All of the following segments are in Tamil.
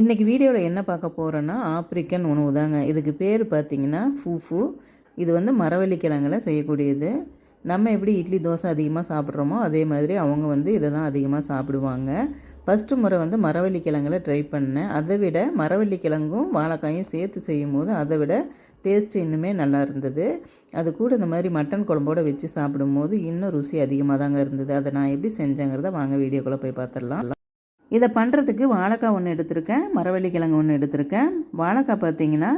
இன்றைக்கி வீடியோவில் என்ன பார்க்க போகிறோன்னா ஆப்பிரிக்கன் உணவு தாங்க. இதுக்கு பேர் பார்த்தீங்கன்னா ஃபூஃபு. இது வந்து மரவள்ளிக்கிழங்கில் செய்யக்கூடியது. நம்ம எப்படி இட்லி தோசை அதிகமாக சாப்பிட்றோமோ அதே மாதிரி அவங்க வந்து இதை தான் அதிகமாக சாப்பிடுவாங்க. ஃபஸ்ட்டு முறை வந்து மரவள்ளி ட்ரை பண்ணேன். அதை விட மரவள்ளிக்கிழங்கும் வாழைக்காயும் சேர்த்து செய்யும் போது அதை விட டேஸ்ட் இன்னுமே நல்லா இருந்தது. அது கூட இந்த மாதிரி மட்டன் குழம்போடு வச்சு சாப்பிடும்போது இன்னும் ருசி அதிகமாக தாங்க இருந்தது. அதை நான் எப்படி செஞ்சேங்கிறத வாங்க வீடியோக்குள்ளே போய் பார்த்துடலாம். இதை பண்ணுறதுக்கு வாழைக்காய் ஒன்று எடுத்திருக்கேன் மரவள்ளி கிழங்கு ஒன்று எடுத்திருக்கேன். வாழைக்காய் பார்த்தீங்கன்னா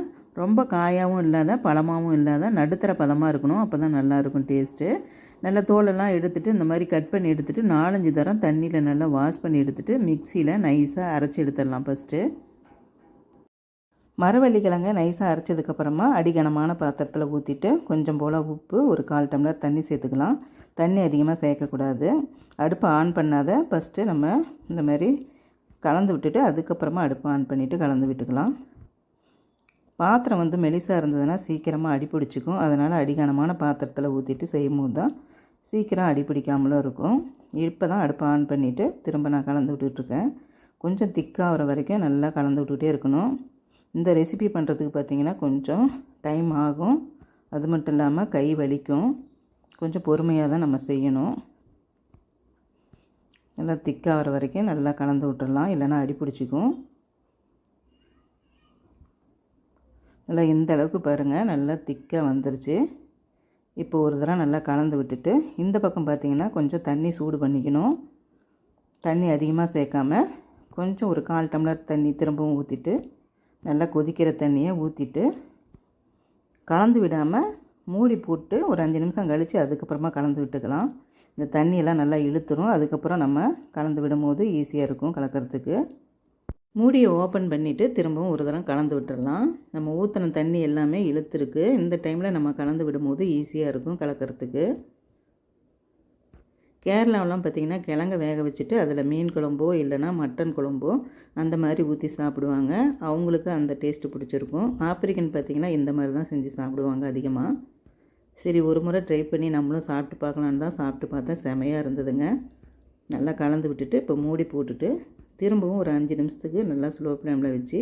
ரொம்ப காயாகவும் இல்லாத பழமாகவும் இல்லாத நடுத்தர பதமாக இருக்கணும். அப்போ தான் நல்லாயிருக்கும் டேஸ்ட்டு நல்லா தோலெல்லாம் எடுத்துகிட்டு இந்த மாதிரி கட் பண்ணி எடுத்துகிட்டு நாலஞ்சு தரம் தண்ணியில் நல்லா வாஷ் பண்ணி எடுத்துகிட்டு மிக்சியில் நைஸாக அரைச்சி எடுத்துடலாம் ஃபஸ்ட்டு மரவள்ளிக்கிழங்க நைஸாக அரைச்சதுக்கப்புறமா அடிகனமான பாத்திரத்தில் ஊற்றிட்டு கொஞ்சம் போல் உப்பு ஒரு கால் டம்ளர் தண்ணி சேர்த்துக்கலாம். தண்ணி அதிகமாக சேர்க்கக்கூடாது. அடுப்பை ஆன் பண்ணாத ஃபஸ்ட்டு நம்ம இந்த மாதிரி கலந்து விட்டுட்டு அதுக்கப்புறமா அடுப்பை ஆன் பண்ணிவிட்டு கலந்து விட்டுக்கலாம். பாத்திரம் வந்து மெலிசாக இருந்ததுன்னா சீக்கிரமாக அடி பிடிச்சிக்கும். அதனால் அடிகனமான பாத்திரத்தில் ஊற்றிட்டு செய்யும் போது தான் சீக்கிரம் அடி பிடிக்காமலும் இருக்கும். இப்போ தான் அடுப்பை ஆன் பண்ணிவிட்டு திரும்ப நான் கலந்து விட்டுட்ருக்கேன் கொஞ்சம் திக்காகிற வரைக்கும் நல்லா கலந்து விட்டுக்கிட்டே இருக்கணும். இந்த ரெசிபி பண்ணுறதுக்கு பார்த்திங்கன்னா கொஞ்சம் டைம் ஆகும். அது மட்டும் இல்லாமல் கை வலிக்கும். கொஞ்சம் பொறுமையாக தான் நம்ம செய்யணும். நல்லா திக்காகிற வரைக்கும் நல்லா கலந்து விட்டுடலாம். இல்லைன்னா அடி பிடிச்சிக்கும். நல்லா இந்த அளவுக்கு பாருங்கள் நல்லா திக்காக வந்துருச்சு. இப்போ ஒரு தடவை நல்லா கலந்து விட்டுட்டு இந்த பக்கம் பார்த்திங்கன்னா கொஞ்சம் தண்ணி சூடு பண்ணிக்கணும். தண்ணி அதிகமாக சேர்க்காம கொஞ்சம் ஒரு கால் டம்ளர் தண்ணி திரும்பவும் ஊற்றிட்டு நல்லா கொதிக்கிற தண்ணியை ஊற்றிட்டு கலந்து விடாமல் மூடி போட்டு ஒரு அஞ்சு நிமிஷம் கழித்து அதுக்கப்புறமா கலந்து விட்டுக்கலாம். இந்த தண்ணியெல்லாம் நல்லா இழுத்துரும். அதுக்கப்புறம் நம்ம கலந்து விடும்போது ஈஸியாக இருக்கும் கலக்கிறதுக்கு. மூடியை ஓப்பன் பண்ணிவிட்டு திரும்பவும் ஒரு தரம் கலந்து விட்டுடலாம் நம்ம ஊற்றின தண்ணி எல்லாமே இழுத்துருக்கு. இந்த டைமில் நம்ம கலந்து விடும்போது ஈஸியாக இருக்கும் கலக்கிறதுக்கு. கேரளாவெலாம் பார்த்திங்கன்னா கிழங்க வேக வச்சுட்டு அதில் மீன் குழம்போ இல்லைனா மட்டன் குழம்போ அந்த மாதிரி ஊற்றி சாப்பிடுவாங்க. அவங்களுக்கு அந்த டேஸ்ட்டு பிடிச்சிருக்கும். ஆப்பிரிக்கன் பார்த்திங்கன்னா இந்த மாதிரி தான் செஞ்சு சாப்பிடுவாங்க அதிகமாக. சரி ஒரு முறை ட்ரை பண்ணி நம்மளும் சாப்பிட்டு பார்க்கலான்னு தான் சாப்பிட்டு பார்த்தா செமையாக இருந்ததுங்க. நல்லா கலந்து விட்டுட்டு இப்போ மூடி போட்டுட்டு திரும்பவும் ஒரு அஞ்சு நிமிஷத்துக்கு நல்லா ஸ்லோ ஃப்ளேமில் வச்சு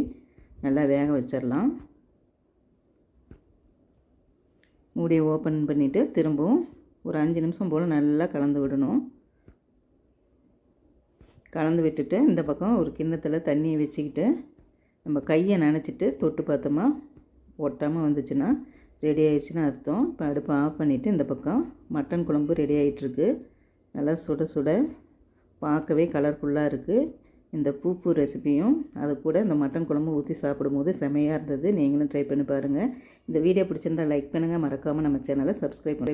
நல்லா வேக வச்சிடலாம். மூடியை ஓப்பன் பண்ணிவிட்டு திரும்பவும் ஒரு அஞ்சு நிமிஷம் போல் நல்லா கலந்து விடணும். கலந்து விட்டுட்டு இந்த பக்கம் ஒரு கிண்ணத்தில் தண்ணியை வச்சுக்கிட்டு நம்ம கையை நினச்சிட்டு தொட்டு பார்த்தோமா ஒட்டாமல் வந்துச்சுன்னா ரெடி ஆயிடுச்சுன்னு அர்த்தம். இப்போ அடுப்பை ஆஃப் பண்ணிவிட்டு இந்த பக்கம் மட்டன் குழம்பு ரெடி ஆகிட்டுருக்கு நல்லா சுட சுட பார்க்கவே கலர்ஃபுல்லாக இருக்குது இந்த பூப்பு ரெசிபியும் அது கூட இந்த மட்டன் குழம்பு ஊற்றி சாப்பிடும்போது செமையாக இருந்தது. நீங்களும் ட்ரை பண்ணி பாருங்கள் இந்த வீடியோ பிடிச்சிருந்தால் லைக் பண்ணுங்கள் மறக்காமல் நம்ம சேனலை சப்ஸ்கிரைப் பண்ணி